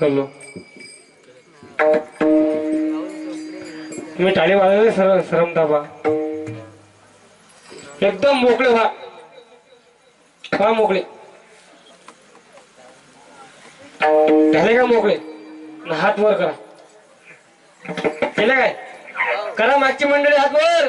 Hello. तुम्ही टाळी वाजवले सर सरमताबा एकदम मोकळे व्हा. हा मोकळे. झाले का मोकळे? हात वर करा. केलं काय? करा मागची मंडळी हात वर.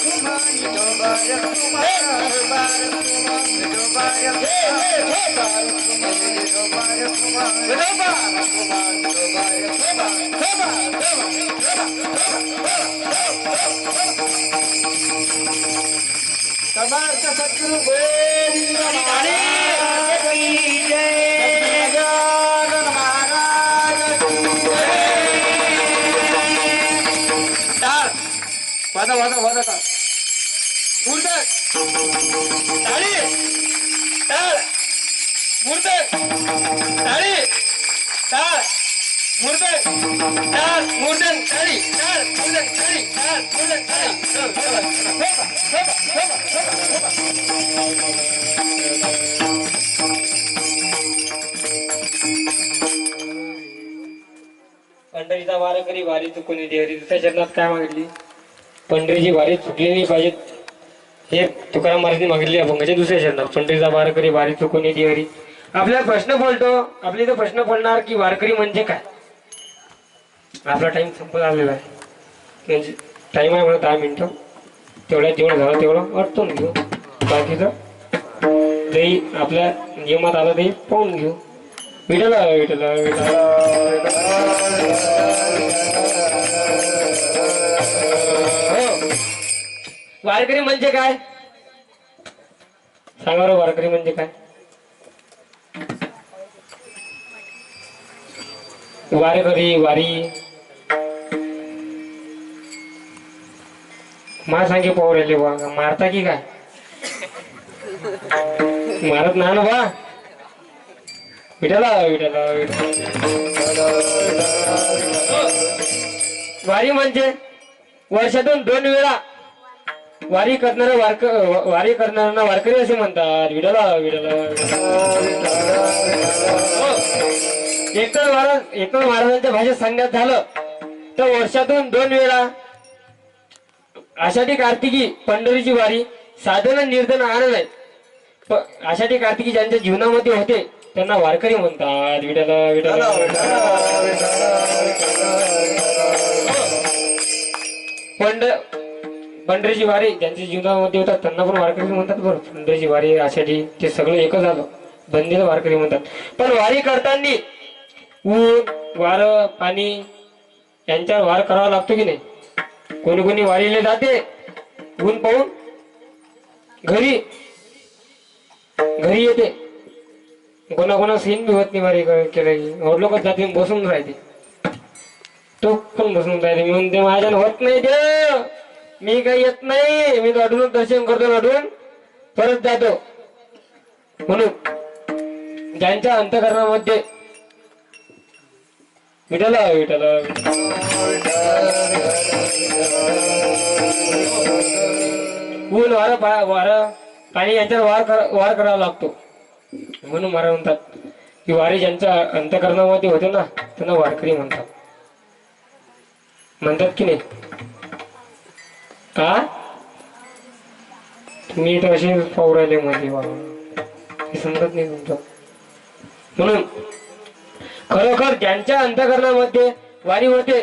जो सुभाणे कुमार जो बार सुभाणे वाजा वाजा वाजा का मूर्त टाळी टाळ मूर्त टाळी टाळ मूर्त टाळ मूर्तन टाळी टाळ मूर्तन टाळी टाळ मूर्तन टाळी पंढरीचा वारकरी वारी चुकून येते हरी दुसऱ्या चरणात काय मागितली पंढरीची वारी चुकली नाही पाहिजे. हे तुकाराम महाराजांनी मागितली अभंगाच्या दुसऱ्या चरणात पंढरीचा वारकरी वारी चुकून येते हरी आपल्याला प्रश्न पडतो आपले इथं प्रश्न पडणार की वारकरी म्हणजे काय? आपला टाइम संपत आलेला आहे. म्हणजे टाइम आहे म्हणून दहा मिनिटं. तेवढ्या जेवढं झालं तेवढं अडतून घेऊ. बाकीचं तेही आपल्या नियमात आलं ते पाहून घेऊ. विठला विठला हो वारकरी म्हणजे काय? सांगा बरं वारकरी म्हणजे काय? वारकरी वारी. मा सांगे पाहू राहिले बा मारता की काय? मारत ना ना बा. विटाला विटाला वारी म्हणजे वर्षातून दोन वेळा वारी करणारा वारक वारी करणाऱ्यांना वारकरी असे म्हणतात. विडाला विडाला हो. एकतर महाराज एकल महाराजांच्या भाषेत सांगण्यात झालं तर वर्षातून दोन वेळा आषाढी कार्तिकी पंढरीची वारी साधन निर्धन आनंद आहे आषाढी कार्तिकी ज्यांच्या जीवनामध्ये होते त्यांना वारकरी म्हणतात. विडाला विडाला पंढर पंढरीची वारी ज्यांच्या जीवनामध्ये होतात त्यांना पण वारकरी म्हणतात बरं. पंढरीची वारी आषाढी ते सगळं एकच आलं बंदीला वारकरी म्हणतात. पण वारी करताना ऊन वार पाणी यांच्यावर वार करावा लागतो की नाही? कोणी कोणी वारीला जाते ऊन पाहून घरी घरी येते. कोणाकोणा सीन बी होत नाही वारी केलं की लोकच जाते बसून राहते. तो पण बसून राहिले म्हणून ते माझ्यानं होत नाही ते. मी काही येत नाही. मी अडून दर्शन करतो अडून परत जातो. म्हणून ज्यांच्या अंतकरणामध्ये विठला विठला ऊन वारा वार वारा पाणी यांच्यावर वार कर- वार करावा लागतो. म्हणून मला म्हणतात की वारी ज्यांच्या अंतकरणामध्ये होते ना त्यांना वारकरी म्हणतात. म्हणतात की नाही? का नीट असे पाहू राहिले म्हणजे मध्ये बाबा हे समजत नाही तुमचं. म्हणून खरोखर ज्यांच्या अंतकरणामध्ये वारी होते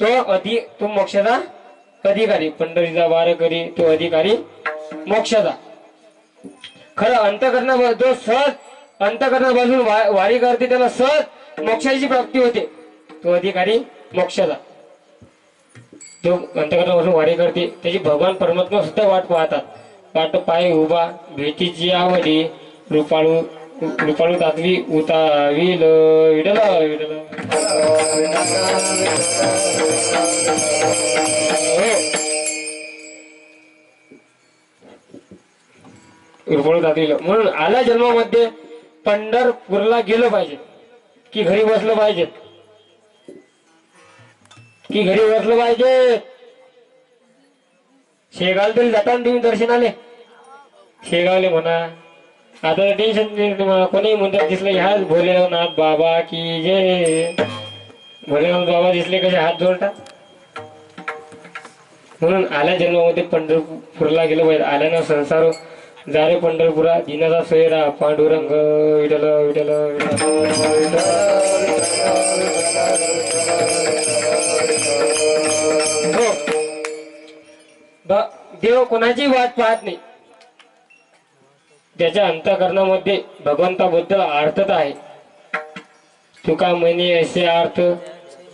तो अधि तो मोक्षाचा अधिकारी. पंढरीचा वारकरी तो अधिकारी मोक्षाचा खरं अंतकरणा जो सहज अंतकरणापासून वारी करते त्याला सहज मोक्षाची प्राप्ती होते तो अधिकारी मोक्षाचा जो अंतकरणापासून वारी करते त्याची भगवान परमात्मा सुद्धा वाट पाहतात. वाट पाय उभा भेटीची आवडी रुपाळू रुपाळू तातवी उतावील विडल विडल रुपाळू तातवील म्हणून आल्या जन्मामध्ये पंढरपूरला गेलं पाहिजे की घरी बसलं पाहिजे. की घरी ओळखलं पाहिजे शेगाव तरी जाताना देऊन तुम्ही दर्शनाले शेगावले म्हणा आता टेन्शन कोणी म्हणतात दिसले ह्याच भोलेनाथ बाबा की जे भोलेनाथ बाबा दिसले कसे हात जोडतात म्हणून आल्या जन्मामध्ये पंढरपूरला गेलं पाहिजे आल्यानं संसार जा रे पंढरपुरा दिनाचा सोयरा पांडुरंग विठल विठल विठल देव कोणाची वाट पाहत नाही. त्याच्या अंतकरणामध्ये भगवंताबद्दल अर्थता आहे. तुका म्हणे असे अर्थ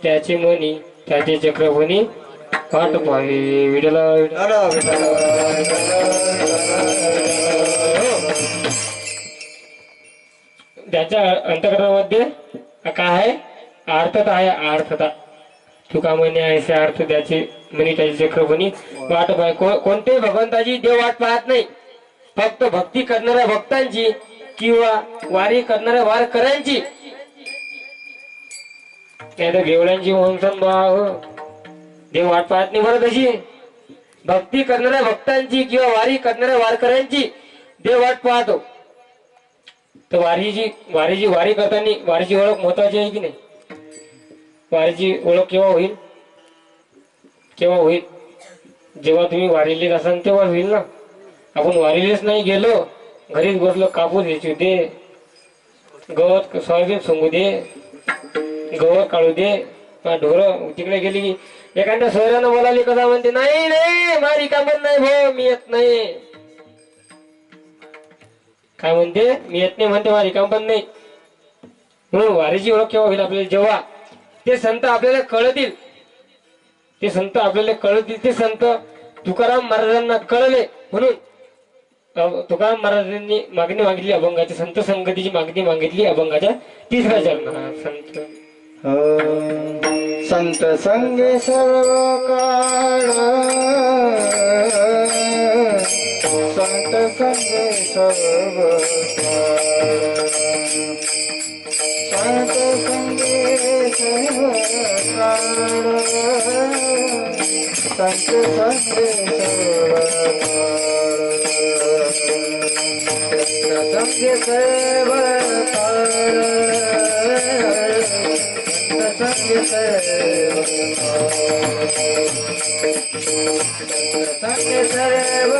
त्याचे म्हणी त्याचे चक्रभणी वाट पाहे विडला त्याच्या अंतकरणामध्ये काय आहे? अर्थता आहे अर्थता तुका म्हणे असे अर्थ त्याचे म्हणे त्याचे चक्रभणी वाट पाहे को- कोणत्याही भगवंताची देव वाट पाहत नाही. फक्त भक्ती करणाऱ्या भक्तांची किंवा वारी करणाऱ्या वारकऱ्यांची. नाही तर गेवड्यांची म्हणून भाव देव वाट पाहत नाही बरं तशी. भक्ती करणाऱ्या भक्तांची किंवा वारी करणाऱ्या वारकऱ्यांची देव वाट पाहतो. तर वारीची वारीची वारी करताना वारीची ओळख महत्वाची आहे की नाही? वारीची ओळख केव्हा होईल? केव्हा होईल. जेव्हा तुम्ही वारीले असाल तेव्हा होईल ना. आपण वारीलेच नाही गेलो घरीच बसलो कापूस वेचू दे. गवत सोयाबीन सोंगू दे. गवत काढू दे. ढोर तिकडे गेली की एखाद्या सोयऱ्यानं बोलाली कसा म्हणते नाही नाही मारी कामत नाही भो मी येत नाही. काय म्हणते? मी येत नाही म्हणते मारी काम पण नाही. म्हणून वारीची ओळख केव्हा होईल आपल्याला? जेव्हा ते संत आपल्याला कळतील. ते संत आपल्याला कळतील ते संत तुकाराम महाराजांना कळले म्हणून तुकाराम महाराजांनी मागणी मागितली अभंगाची संत संगतीची मागणी मागितली अभंगाच्या तिसऱ्या चरणात संत. संत संग सर्व काळ संत संग सर्व काळ संत संग सर्व काळ संत संगे सर्व काळ संगे सर्व काळ संगे सर्व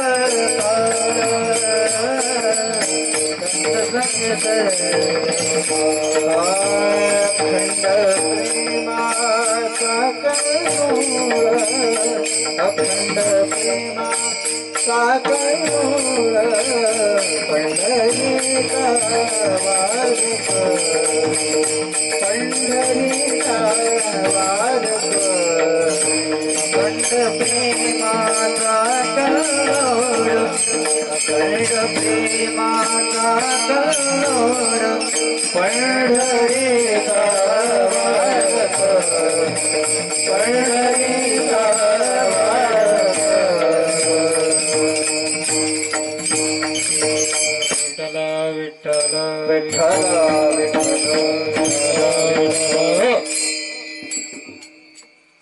संगे अखंड प्रेमाचा करूळ अखंड प्रेमा साकरूळ पंढरीचा वारक पंढरीचा वारक अखंड प्रेमाचा करोड अखंड प्रेमाचा पंढरीचा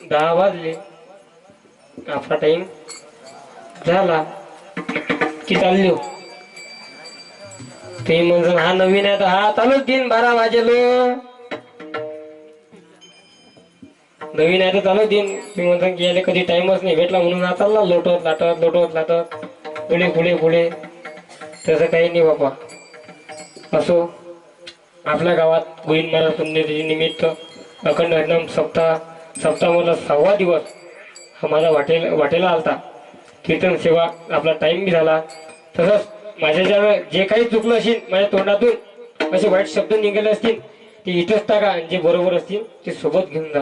दहा वाजले. आपला टाइम झाला. की चाललो हो? ते म्हणजे हा नवीन आहे तर हा चालूच दिन बारा वाजेलो. नवीन आहे तर चालू दिन तुम्ही म्हणता की याला कधी टाइमच नाही भेटला म्हणून आता ना लोटत लाटत लोटवत लाटत पुढे पुढे पुढे. तसं काही नाही बाबा. असो. आपल्या गावात गोविंद महाराज पुण्यतिथी निमित्त अखंड हरिनाम सप्ताह सप्ताह मला दिवस हा माझा वाटेल वाटेला आलता. कीर्तन सेवा आपला टाइम बी झाला. तसंच माझ्या ज्या जे काही चुकलं असेल माझ्या तोंडातून असे वाईट शब्द निघाले असतील ते इथंच टाका आणि जे बरोबर असतील ते सोबत घेऊन जा.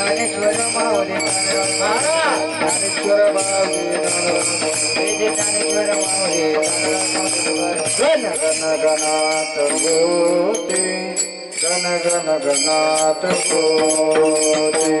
ज्ञानेश्वर माऊली ज्ञानेश्वर माऊली हे जे ज्ञानेश्वर माऊली गण गण गणात होते गण गण गणात होते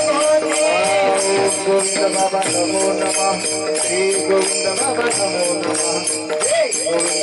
गोविंद बाबा नमो नमः श्री गोविंद बाबा नमो नमः गोविंद